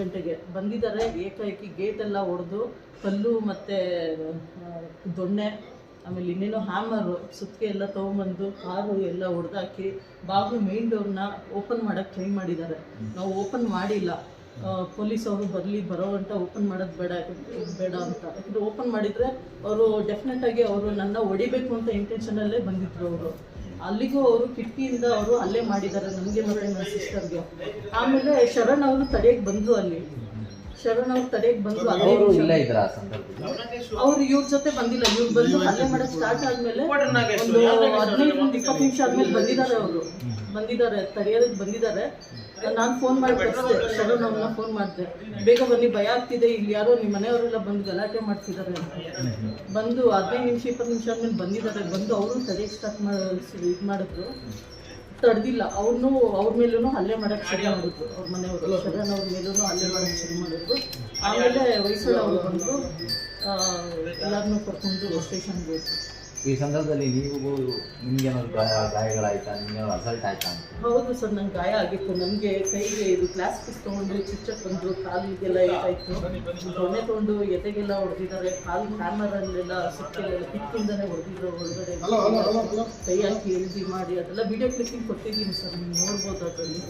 ಗಂಟೆಗೆ ಬಂದಿದ್ದಾರೆ. ಏಕಾಏಕಿ ಗೇಟ್ ಎಲ್ಲ ಹೊಡೆದು ಕಲ್ಲು ಮತ್ತು ದೊಣ್ಣೆ, ಆಮೇಲೆ ಇನ್ನೇನು ಹ್ಯಾಮರು ಸುತ್ತಿಗೆ ಎಲ್ಲ ತೊಗೊಂಬಂದು ಕಾರು ಎಲ್ಲ ಹೊಡೆದಾಕಿ ಬಾಗಿಲು ಮೇನ್ ಡೋರ್ನ ಓಪನ್ ಮಾಡೋಕ್ಕೆ ಟ್ರೈ ಮಾಡಿದ್ದಾರೆ. ನಾವು ಓಪನ್ ಮಾಡಿಲ್ಲ. ಪೊಲೀಸ್ ಅವರು ಬರಲಿ, ಬರೋ ಗಂಟ ಓಪನ್ ಮಾಡೋದು ಬೇಡ ಬೇಡ ಅಂತ. ಯಾಕಂದರೆ ಓಪನ್ ಮಾಡಿದರೆ ಅವರು ಡೆಫಿನೆಟಾಗಿ ಅವರು ನನ್ನ ಹೊಡಿಬೇಕು ಅಂತ ಇಂಟೆನ್ಷನಲ್ಲೇ ಬಂದಿದ್ರು ಅವರು. ಅಲ್ಲಿಗೂ ಅವರು ಕಿಟಕಿಯಿಂದ ಅವರು ಅಲ್ಲೇ ಮಾಡಿದ್ದಾರೆ, ನಮಗೆ ಮತ್ತು ನನ್ನ ಸಿಸ್ಟರ್ಗೆ ಆಮೇಲೆ ಶರಣ್ ಅವರು ತಡೆಯಕ್ಕೆ ಬಂದರು ಅಲ್ಲಿ ಶರಣ್ ಅವ್ರ ತಡೆಗೆ ಬಂದು ಅವರು ಇಲ್ಲ ಇದ್ರ ಆ ಸಂದರ್ಭದಲ್ಲಿ. ಅವ್ರು ಇವ್ರ ಜೊತೆ ಬಂದಿಲ್ಲ ಇವ್ರು ಬಂದು ಹಲ್ಲೆ ಮಾಡಕ್ ಸ್ಟಾರ್ಟ್ ಆದ್ಮೇಲೆ ಒಂದು ಹದಿನೈದರಿಂದ ಇಪ್ಪತ್ತು ನಿಮಿಷ ಆದ್ಮೇಲೆ ಬಂದಿದ್ದಾರೆ ಅವರು. ಬಂದಿದ್ದಾರೆ ತಡೆಯೋದಕ್ಕೆ ಬಂದಿದ್ದಾರೆ. ನಾನು ಫೋನ್ ಮಾಡಿ ಕಳಿಸ್ದೆ ಶರಣ್ ಅವ್ರನ್ನ ಫೋನ್ ಮಾಡಿದೆ. ಬೇಗ ಬನ್ನಿ ಭಯ ಆಗ್ತಿದೆ. ಇಲ್ಲಿ ಯಾರೋ ನಿಮ್ಮ ಮನೆಯವರೆಲ್ಲ ಬಂದು ಗಲಾಟೆ ಮಾಡ್ತಿದ್ದಾರೆ ಅಂತ. ಬಂದು ಹದಿನೈದು ನಿಮಿಷ ಇಪ್ಪತ್ತು ನಿಮಿಷ ಆದ್ಮೇಲೆ ಬಂದಿದ್ದಾರೆ. ಬಂದು ಅವರು ತಡೆಯಕ್ಕೆ ಸ್ಟಾರ್ಟ್ ಮಾಡಿ ಇದು ಮಾಡಿದ್ರು. ತಡೆದಿಲ್ಲ. ಅವ್ರನ್ನೂ ಅವ್ರ ಮೇಲೂ ಹಲ್ಲೆ ಮಾಡಕ್ಕೆ ಶುರು ಮಾಡಿದ್ರು. ಅವ್ರ ಮನೆಯವರು. ಶರಣ್ ಅವ್ರ ಮೇಲೂ ಹಲ್ಲೆ ಮಾಡಕ್ ಶುರು ಮಾಡಿದ್ರು. ಆಮೇಲೆ ವಯಸ್ಸಲ್ಲಿ ಅವ್ರು ಬಂದು ಎಲ್ಲರನ್ನೂ ಕರ್ಕೊಂಡು ಸ್ಟೇಷನ್ಗೆ ಹೋದ್ರು. ಈ ಸಂದರ್ಭದಲ್ಲಿ ನೀವು ನಿಮ್ಗೇನಾದ್ರು ಗಾಯ ಗಾಯಗಳಾಯ್ತಾ? ನಿಮ್ಗೇನಾದ್ರು ಅಸಲ್ಟ್ ಆಯ್ತಾ ಅಂತ? ಹೌದು ಸರ್ ನಂಗೆ ಗಾಯ ಆಗಿತ್ತು. ನನಗೆ ಕೈಗೆ ಇದು ಪ್ಲಾಸ್ಟಿಕ್ ತೊಗೊಂಡು ಚುಚ್ಚಕ್ಕೆ ಬಂದು ಕಾಲಿಗೆಲ್ಲ ಏಟಾಯಿತು. ದೊಣ್ಣೆ ತೊಗೊಂಡು ಎದೆಗೆಲ್ಲ ಹೊಡೆದಿದ್ದಾರೆ ಕಾಲು ಕ್ಯಾಮರಲ್ಲೆಲ್ಲ ಸುತ್ತಲೆಲ್ಲ ಕಿಟ್ಟಿಂದನೇ ಹೊಡೆದಿದ್ರು ಒಳಗಡೆ. ಕೈ ಹಾಕಿ ಎಲ್ಜಿ ಮಾಡಿ ಅದೆಲ್ಲ ವಿಡಿಯೋ ಕ್ಲಿಪ್ಪಿಂಗ್ ಕೊಟ್ಟಿದ್ದೀನಿ ಸರ್. ನೀವು ನೋಡ್ಬೋದು ಅದರಲ್ಲಿ.